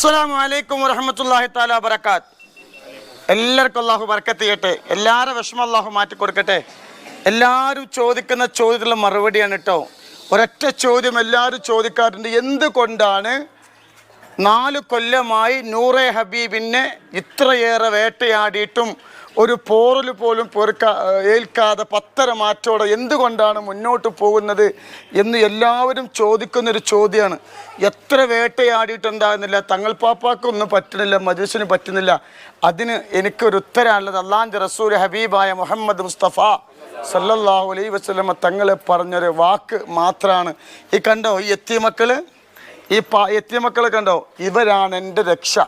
അസ്സലാമു അലൈക്കും വറഹമത്തല്ലാഹി താല ബറക്കാത്ത് എല്ലാവർക്കും അള്ളാഹു ബർക്കത്ത് ചെയ്യട്ടെ. എല്ലാവരും വിഷമം അള്ളാഹു മാറ്റി കൊടുക്കട്ടെ. എല്ലാവരും ചോദിക്കുന്ന ചോദ്യത്തിലുള്ള മറുപടിയാണ് കേട്ടോ ഒരൊറ്റ ചോദ്യം എല്ലാവരും ചോദിക്കാറുണ്ട്. എന്തുകൊണ്ടാണ് നാല് കൊല്ലമായി നൂറെ ഹബീബിനെ ഇത്രയേറെ വേട്ടയാടിയിട്ടും ഒരു പോറൽ പോലും പൊറുക്കാ ഏൽക്കാതെ പത്തര മാറ്റോടെ എന്തുകൊണ്ടാണ് മുന്നോട്ട് പോകുന്നത് എന്ന് എല്ലാവരും ചോദിക്കുന്നൊരു ചോദ്യമാണ് എത്ര വേട്ടയാടിയിട്ടുണ്ടാകുന്നില്ല തങ്ങൾ പാപ്പാക്കൊന്നും പറ്റുന്നില്ല മജുസിന് പറ്റുന്നില്ല. അതിന് എനിക്കൊരു ഉത്തരമുള്ളത് അള്ളാന്റെ റസൂൽ ഹബീബായ മുഹമ്മദ് മുസ്തഫ സല്ലല്ലാഹു അലൈ വസ്ലമ തങ്ങൾ പറഞ്ഞൊരു വാക്ക് മാത്രമാണ് ഈ കണ്ടോ ഈ എത്തിയ മക്കൾ ഈ പാ എത്തിയ മക്കളെ കണ്ടോ? ഇവരാണ് എന്റെ രക്ഷ.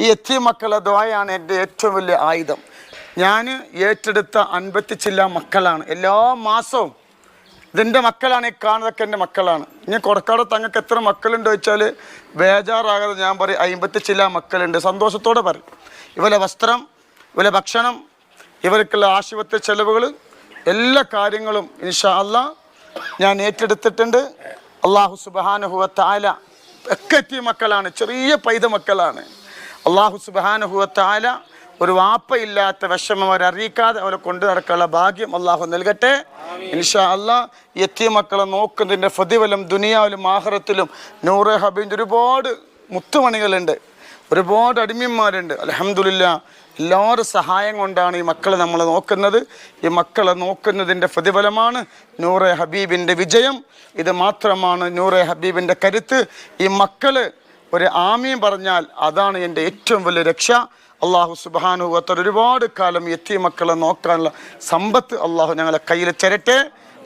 ഈ എത്തിയ മക്കളെ ദ്വായാണ് എന്റെ ഏറ്റവും വലിയ ആയുധം. ഞാൻ ഏറ്റെടുത്ത അൻപത്തി ചില്ല മക്കളാണ്. എല്ലാ മാസവും ഇതിന്റെ മക്കളാണ് ഈ കാണുന്നതൊക്കെ എന്റെ മക്കളാണ്. ഇനി കൊടക്കാട് തങ്ങൾക്ക് എത്ര മക്കളുണ്ട് വെച്ചാൽ ബേജാറാകാതെ ഞാൻ പറയും അമ്പത്തി ചില മക്കളുണ്ട്. സന്തോഷത്തോടെ പറയും. ഇവരെ വസ്ത്രം ഇവരെ ഭക്ഷണം ഇവർക്കുള്ള ആശുപത്രി ചെലവുകൾ എല്ലാ കാര്യങ്ങളും ഇൻഷാ അല്ല ഞാൻ ഏറ്റെടുത്തിട്ടുണ്ട്. അള്ളാഹു സുബാനുഹുവ താല ഒക്കെ എത്തിയ മക്കളാണ് ചെറിയ പൈത മക്കളാണ്. അള്ളാഹു സുബാനുഭവത്താല താല ഒരു വാപ്പയില്ലാത്ത വിഷമം അവരറിയിക്കാതെ അവരെ കൊണ്ടു നടക്കാനുള്ള ഭാഗ്യം അള്ളാഹു നൽകട്ടെ. ഇൻഷാ അല്ലാ എത്തിയ മക്കളെ നോക്കുന്നതിന്റെ പ്രതിഫലം ദുനിയാവിലും ആഹ്റത്തിലും നൂറെ ഹബീന്റെ ഒരുപാട് മുത്തുമണികളുണ്ട്. ഒരുപാട് അടിമന്മാരുണ്ട്. അലഹമില്ല എല്ലാവരും സഹായം കൊണ്ടാണ് ഈ മക്കളെ നമ്മൾ നോക്കുന്നത്. ഈ മക്കളെ നോക്കുന്നതിന്റെ പ്രതിഫലമാണ് നൂറെ ഹബീബിന്റെ വിജയം. ഇത് മാത്രമാണ് നൂറെ ഹബീബിന്റെ കരുത്ത്. ഈ മക്കൾ ഒരു ആമീൻ പറഞ്ഞാൽ അതാണ് എന്റെ ഏറ്റവും വലിയ രക്ഷ. അള്ളാഹു സുബാനു അത്ര ഒരുപാട് കാലം എത്തിയ മക്കളെ നോക്കാനുള്ള സമ്പത്ത് അള്ളാഹു ഞങ്ങളെ കയ്യിൽ തരട്ടെ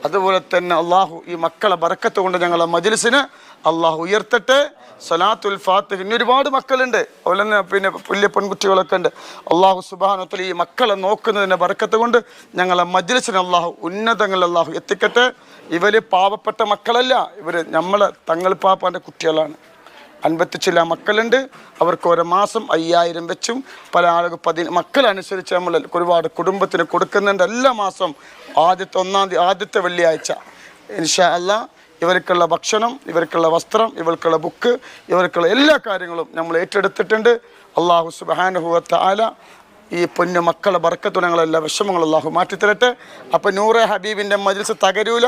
അതുപോലെ തന്നെ അള്ളാഹു ഈ മക്കളെ ബറക്കത്ത് കൊണ്ട് ഞങ്ങളെ മജിലിസിന് അള്ളാഹു ഉയർത്തട്ടെ. സലാത്തുൽ ഫാത്തിഹ് ഇനി ഒരുപാട് മക്കളുണ്ട്. അതുപോലെ തന്നെ പിന്നെ വലിയ പെൺകുട്ടികളൊക്കെ ഉണ്ട്. അള്ളാഹു സുബാനത്തിൽ ഈ മക്കളെ നോക്കുന്നതിന്റെ ബറക്കത്ത് കൊണ്ട് ഞങ്ങളെ മജിലിസിന് അള്ളാഹു ഉന്നതങ്ങളിൽ അള്ളാഹു എത്തിക്കട്ടെ. ഇവർ പാവപ്പെട്ട മക്കളല്ല. ഇവർ നമ്മളെ തങ്ങൾ പാപ്പാന്റെ കുട്ടികളാണ്. അൻപത്തി ചില മക്കളുണ്ട്. അവർക്ക് ഓരോ മാസം അയ്യായിരം വെച്ചും പല ആളുകൾ പതി മക്കളനുസരിച്ച് നമ്മൾ ഒരുപാട് കുടുംബത്തിന് കൊടുക്കുന്നുണ്ട്. എല്ലാ മാസം ആദ്യത്തെ ഒന്നാം തീയതി ആദ്യത്തെ വെള്ളിയാഴ്ച. ഇൻഷാ അല്ല ഇവർക്കുള്ള ഭക്ഷണം ഇവർക്കുള്ള വസ്ത്രം ഇവർക്കുള്ള ബുക്ക് ഇവർക്കുള്ള എല്ലാ കാര്യങ്ങളും നമ്മൾ ഏറ്റെടുത്തിട്ടുണ്ട്. അള്ളാഹു സുബാനുഭവത്ത ആല ഈ പൊന്നു മക്കളെ ബർക്കത്തുണങ്ങളെല്ലാം വിഷമങ്ങൾ അള്ളാഹു മാറ്റിത്തരട്ടെ. അപ്പം നൂറെ ഹബീബിന്റെ മജിൽസ് തകരൂല.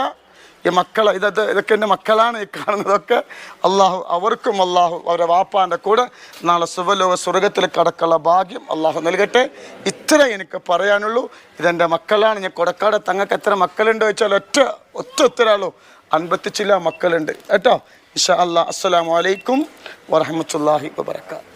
ഈ മക്കളെ ഇതൊക്കെ ഇതൊക്കെ എന്റെ മക്കളാണ് ഈ കാണുന്നതൊക്കെ. അള്ളാഹു അവർക്കും അള്ളാഹു അവരുടെ വാപ്പാന്റെ കൂടെ നാളെ സുവലോക സ്വർഗത്തിൽ കടക്കുള്ള ഭാഗ്യം അള്ളാഹു നൽകട്ടെ. ഇത്ര എനിക്ക് പറയാനുള്ളൂ. ഇതെന്റെ മക്കളാണ്. ഞാൻ കൊടക്കാട് തങ്ങൾക്ക് എത്ര മക്കളുണ്ട് വെച്ചാൽ ഒറ്റ ഒറ്റ ഒത്തരാളോ അൻപത്തി ചില മക്കളുണ്ട്. കേട്ടോ? ഇഷാ അല്ലാ അസ്സലാമു അലൈക്കും വറഹമത്തല്ലാഹി വബർക്കാത്ത്